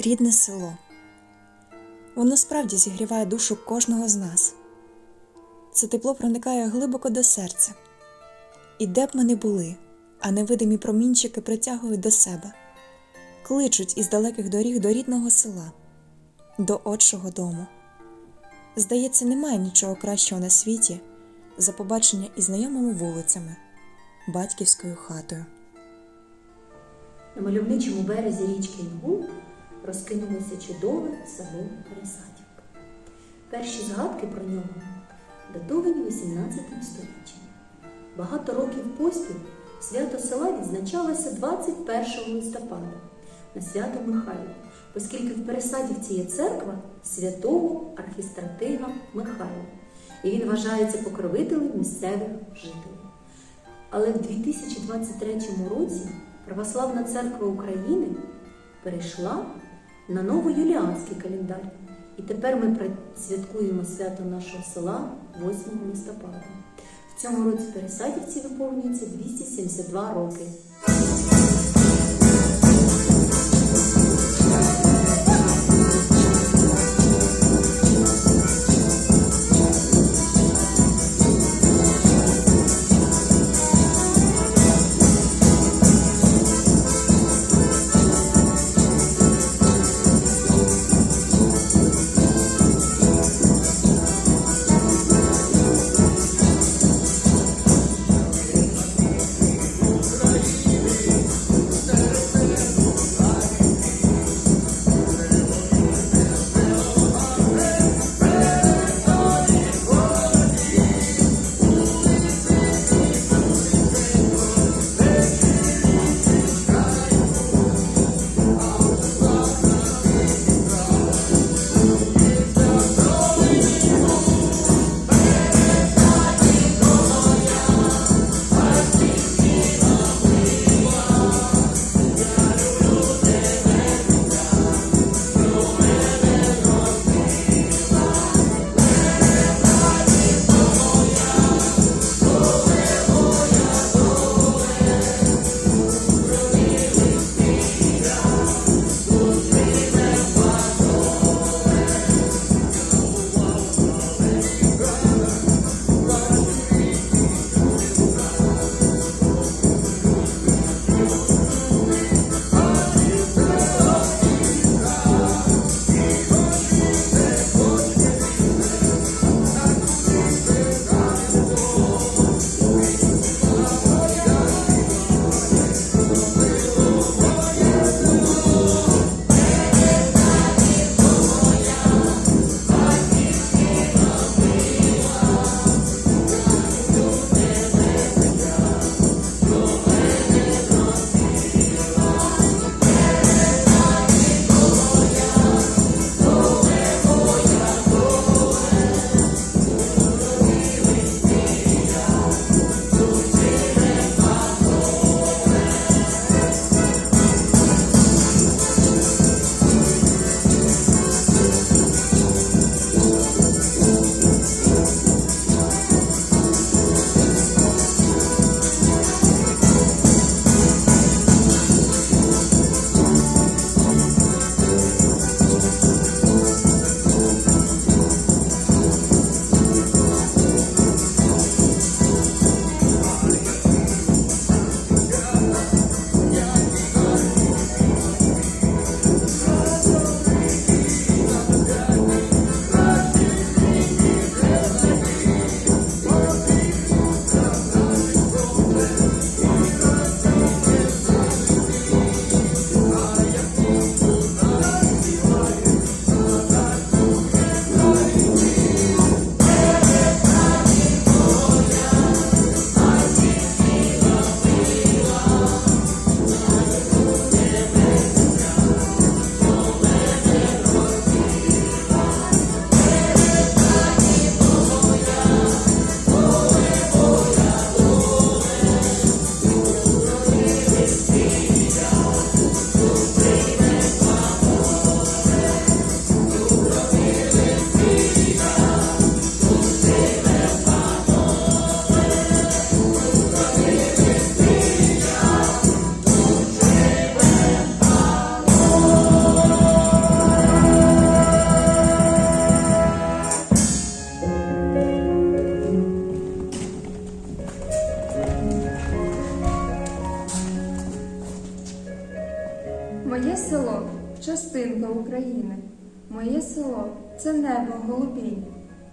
Рідне село. Воно справді зігріває душу кожного з нас. Це тепло проникає глибоко до серця. І де б ми не були, а невидимі промінчики притягують до себе, кличуть із далеких доріг до рідного села, до отчого дому. Здається, немає нічого кращого на світі за побачення із знайомими вулицями, батьківською хатою. На мальовничому березі річки Інгул розкинулося чудове село Пересадівка. Перші згадки про нього датовані 18 столітті. Багато років поспіль свято села відзначалося 21 листопада на свято Михайла, оскільки в Пересадівці є церква святого архістратига Михайла, і він вважається покровителем місцевих жителів. Але в 2023 році Православна церква України перейшла на новоюліанський календар. І тепер ми святкуємо свято нашого села 8 листопада. В цьому році Пересадівці виповнюється 272 роки.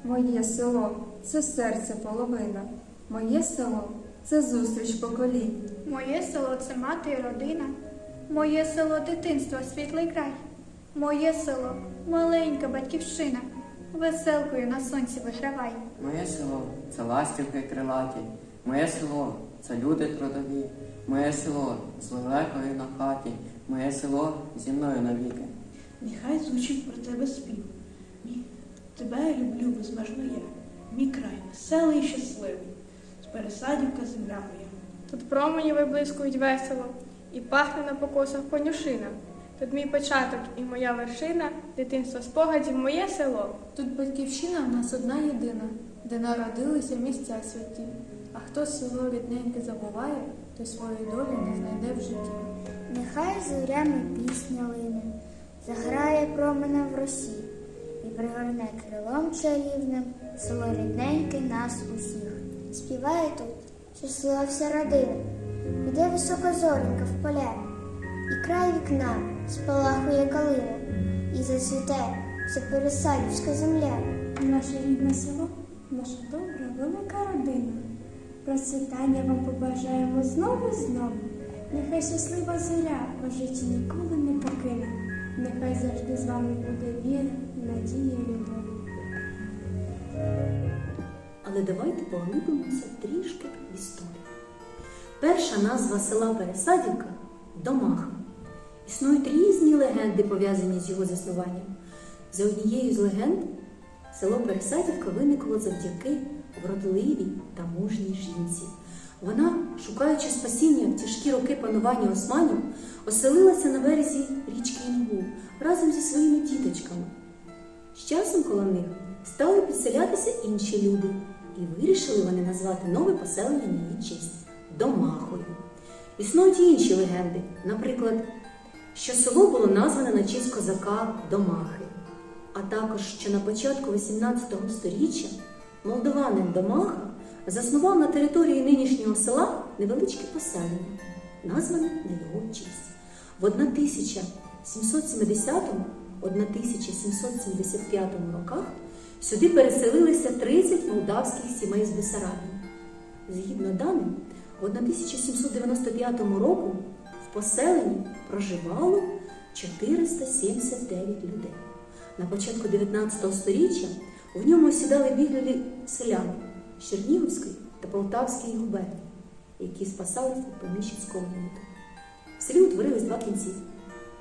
Моє село це серце половина. Моє село це зустріч поколінь. Моє село це мати і родина. Моє село дитинство, світлий край. Моє село маленька батьківщина. Веселкою на сонці вигравай. Моє село це ластівки крилаті, моє село це люди трудові, моє село з лелекою на хаті, моє село зі мною навіки. Нехай звучить про тебе спів. Тебе я люблю безмежно я. Мій край веселий і щасливий. З пересадівка земля моя. Тут промені виблискують весело, і пахне на покосах конюшина. Тут мій початок і моя вершина, дитинство спогадів, моє село. Тут батьківщина в нас одна єдина, де народилися місця святі. А хто село рідненьке забуває, той своєї долі не знайде в житті. Нехай зорями пісня лине, заграє промена в росі пригорне крилом чарівним село нас усіх. Співає тут, щаслива вся родина, іде висока зоренька в поля, і край вікна спалахує калина, і зацвіте вся пересадівська земля. Наше рідне село, наша добра, велика родина. Процвітання вам побажаємо знову знову. Нехай щаслива зоря по житті ніколи не покине. Нехай завжди з вами буде віра, надія. Але давайте поглибимося трішки в історію. Перша назва села Пересадівка Домаха. Існують різні легенди, пов'язані з його заснуванням. За однією з легенд, село Пересадівка виникло завдяки вродливій та мужній жінці. Вона, шукаючи спасіння в тяжкі роки панування османів, оселилася на березі річки Інгул разом зі своїми діточками. З часом коло них стали підселятися інші люди, і вирішили вони назвати нове поселення на її честь Домахою. Існують і інші легенди, наприклад, що село було назване на честь козака Домахи, а також що на початку XVIII століття молдаванин Домаха заснував на території нинішнього села невеличке поселення, назване на його честь. В 1770-1775 роках сюди переселилися 30 молдавських сімей з Бесарабії. Згідно даним, в 1795 року в поселенні проживало 479 людей. На початку 19 століття в ньому осідали біглі селяни з Чернігівської та Полтавської губернії, які спасались від поміщицького бунту. В селі утворились два кінці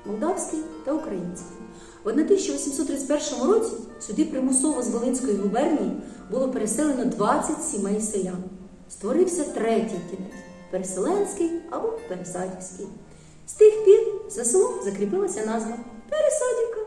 молдавський та український. В 1831 році сюди примусово з Волинської губернії було переселено 20 сімей селян. Створився третій кінець переселенський або пересадівський. З тих пір за селом закріпилася назва Пересадівка.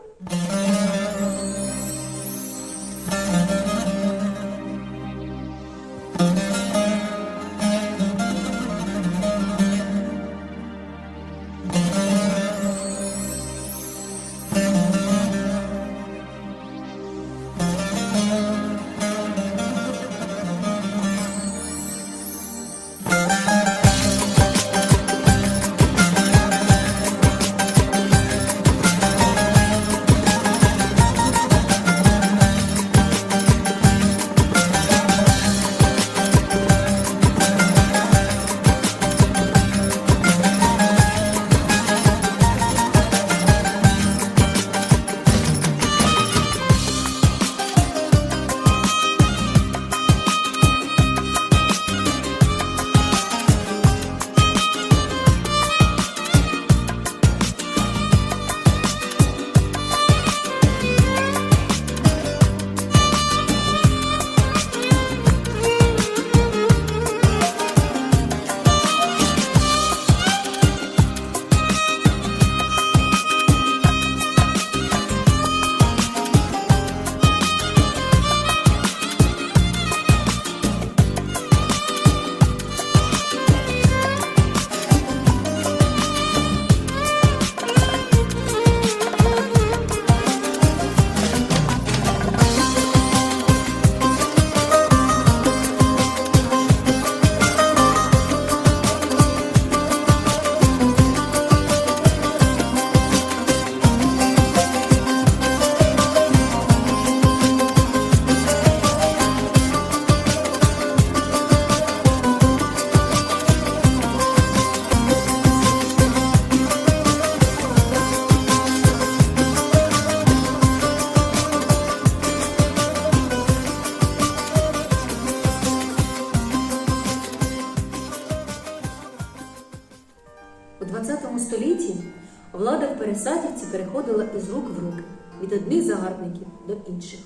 Переходила із рук в руки від одних загарбників до інших.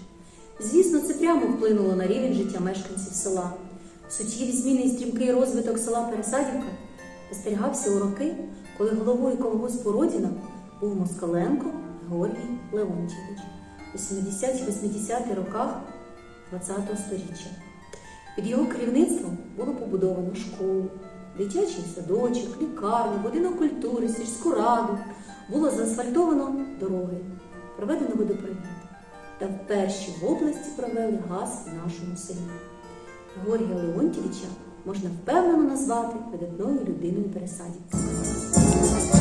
Звісно, це прямо вплинуло на рівень життя мешканців села. Суттєві зміни і стрімкий розвиток села Пересадівка спостерігався у роки, коли головою колгоспу Родіна був Москаленко Георгій Леонтійович у 70-80-х роках ХХ століття. Під його керівництвом було побудовано школу, дитячий садочок, лікарню, будинок культури, сільську раду, було заасфальтовано дороги, проведено водопровід та вперше в області провели газ в нашому селі. Георгія Леонтьєвича можна впевнено назвати видатною людиною пересадівця.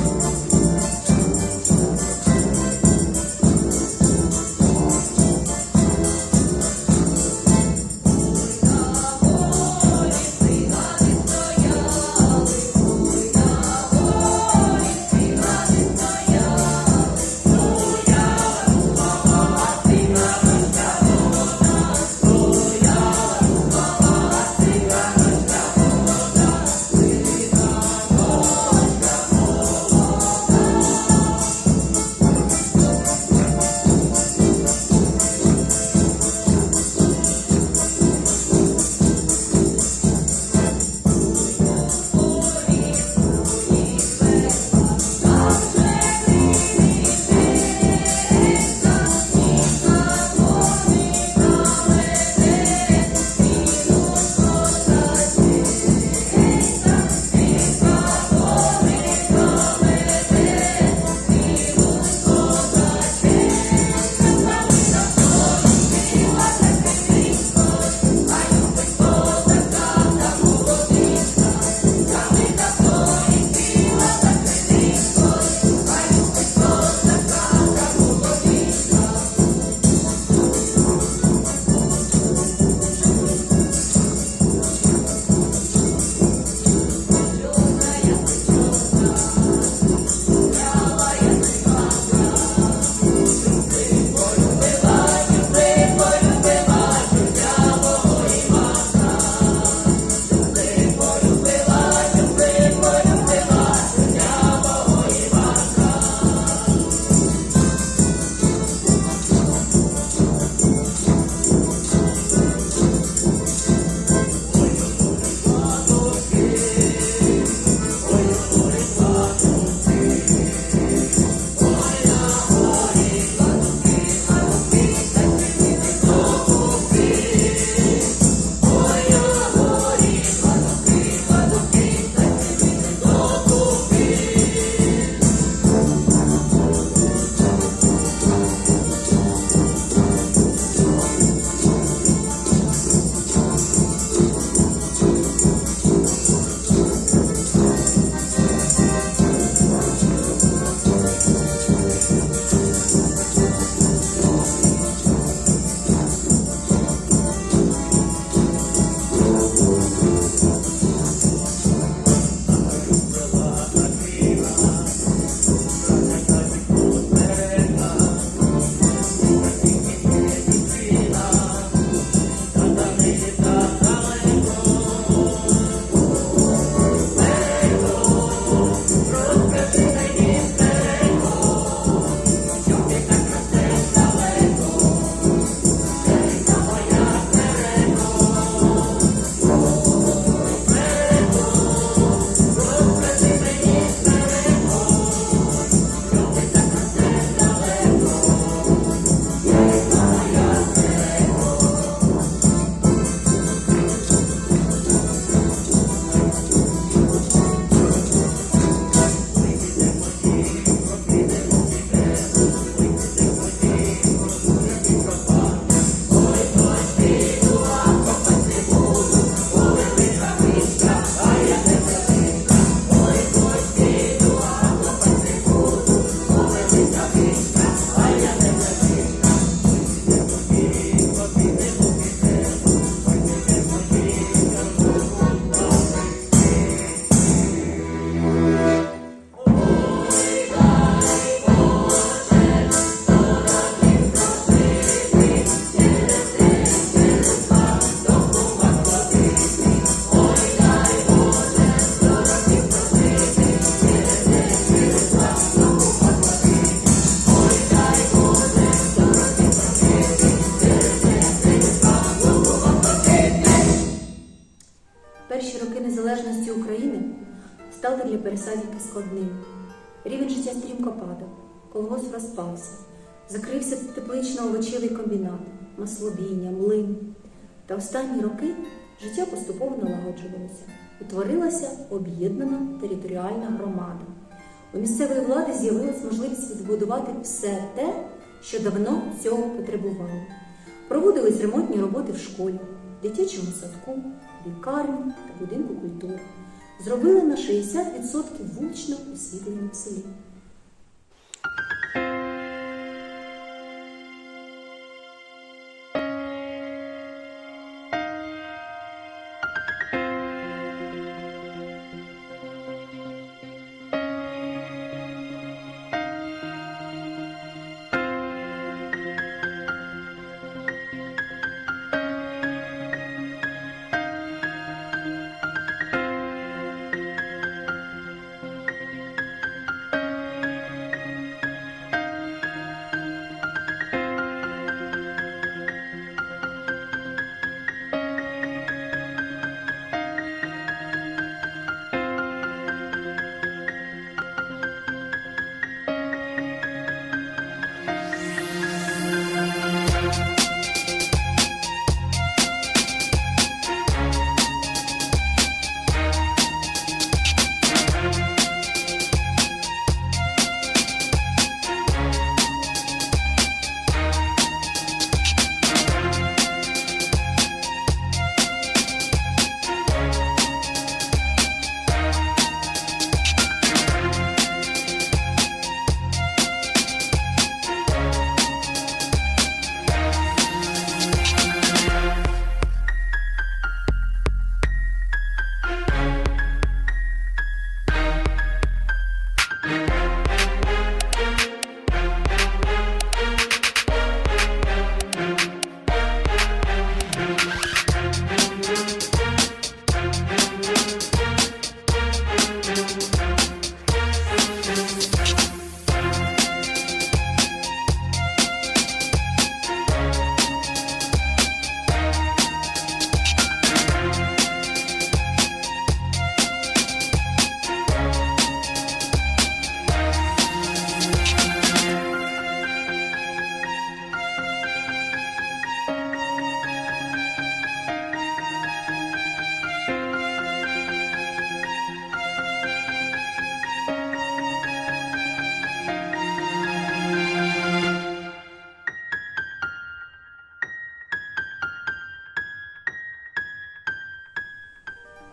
Стрімко падав, колгосп розпався, закрився теплично-овочевий комбінат, маслобійня, млин. Та останні роки життя поступово налагоджувалося. Утворилася об'єднана територіальна громада. У місцевої влади з'явилась можливість відбудувати все те, що давно цього потребувало. Проводились ремонтні роботи в школі, дитячому садку, лікарні та будинку культури. Зробили на 60% вуличного освітлення в селі.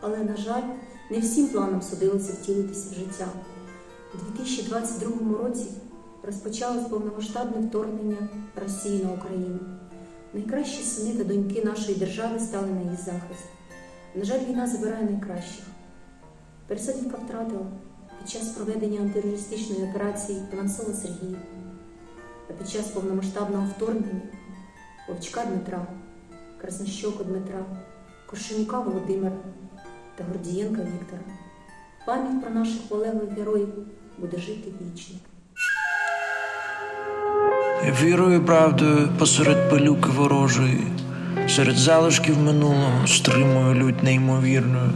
Але, на жаль, не всім планам судилося втілитися в життя. У 2022 році розпочалось повномасштабне вторгнення Росії на Україну. Найкращі сини та доньки нашої держави стали на її захист. На жаль, війна забирає найкращих. Пересадівка втратила під час проведення антитерористичної операції Іванцова Сергія, а під час повномасштабного вторгнення Вовчка Дмитра, Краснощоку Дмитра, Коршенюка Володимира та Гордієнка Віктора. Пам'ять про наших полеглих героїв буде жити вічно. Вірою правдою посеред пилюки ворожої, серед залишків минулого стримую лють неймовірною.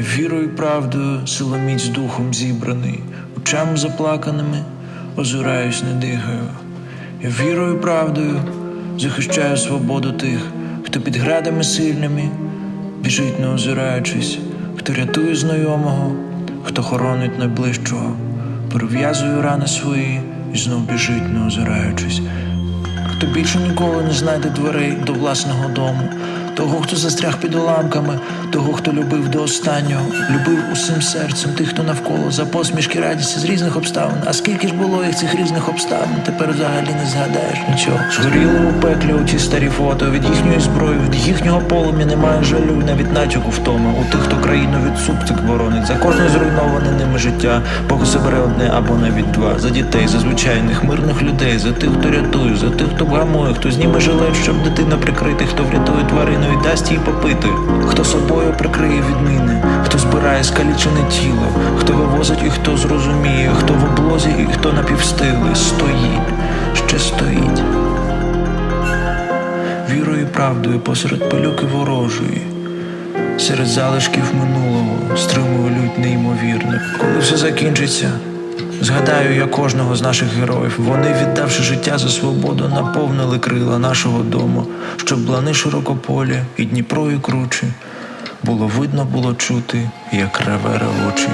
Вірою правдою силоміць духом зібраний, очами заплаканими озираюсь, не дихаю. Вірою правдою захищаю свободу тих, хто під градами сильними біжить, не озираючись, хто рятує знайомого, хто хоронить найближчого, перев'язує рани свої і знов біжить, не озираючись. Хто більше ніколи не знайде дверей до власного дому, того, хто застряг під уламками, того, хто любив до останнього, любив усім серцем тих, хто навколо за посмішки радісті з різних обставин. А скільки ж було їх цих різних обставин, тепер взагалі не згадаєш нічого. Згоріли у пеклі оті старі фото від їхньої зброї, від їхнього полум'я немає жалю, навіть натяку втоми. У тих, хто країну від супцик боронить, за кожне зруйноване ними життя, Бог забере одне або навіть два. За дітей, за звичайних мирних людей, за тих, хто рятує, за тих, хто вгамує, хто зніме жилет, щоб дитина прикрити, хто врятує тварину і дасть їй попити, хто собою прикриє відміни, хто збирає скалічене тіло, хто вивозить і хто зрозуміє, хто в облозі і хто напівстилий, стоїть, ще стоїть. Вірою і правдою посеред пилюки ворожої, серед залишків минулого стримую лють неймовірних. Коли все закінчиться, згадаю я кожного з наших героїв. Вони, віддавши життя за свободу, наповнили крила нашого дому, щоб блани широкополі і Дніпро і кручі. Було видно, було чути, як реве ревучий.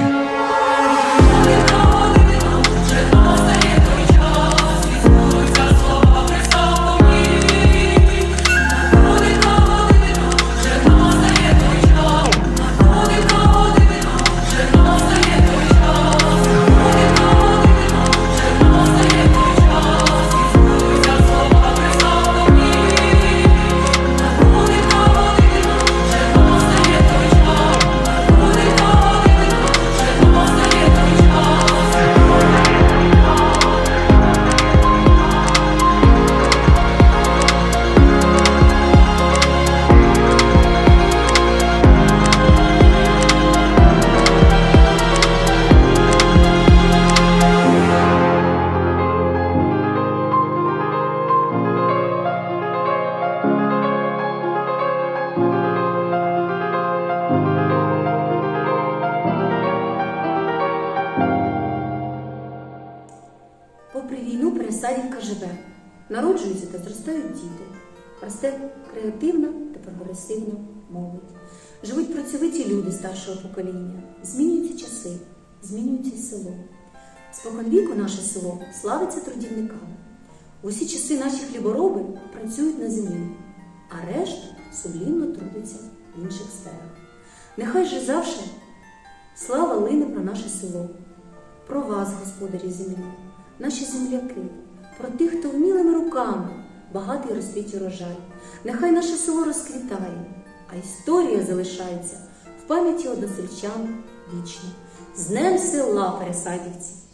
Попри війну, Пересадівка живе. Народжуються та зростають діти. Росте креативна та прогресивна молодь. Живуть працьовиті люди старшого покоління. Змінюються часи, змінюється село. Споконвіку наше село славиться трудівниками. Усі часи наші хлібороби працюють на землі, а решта сумлінно трудиться в інших сферах. Нехай же завше слава лине про наше село, про вас, господарі землі, наші земляки, про тих, хто вмілими руками багатий розкрить урожай. Нехай наше село розквітає, а історія залишається в пам'яті односельчан вічно. З Днем села Пересадівці!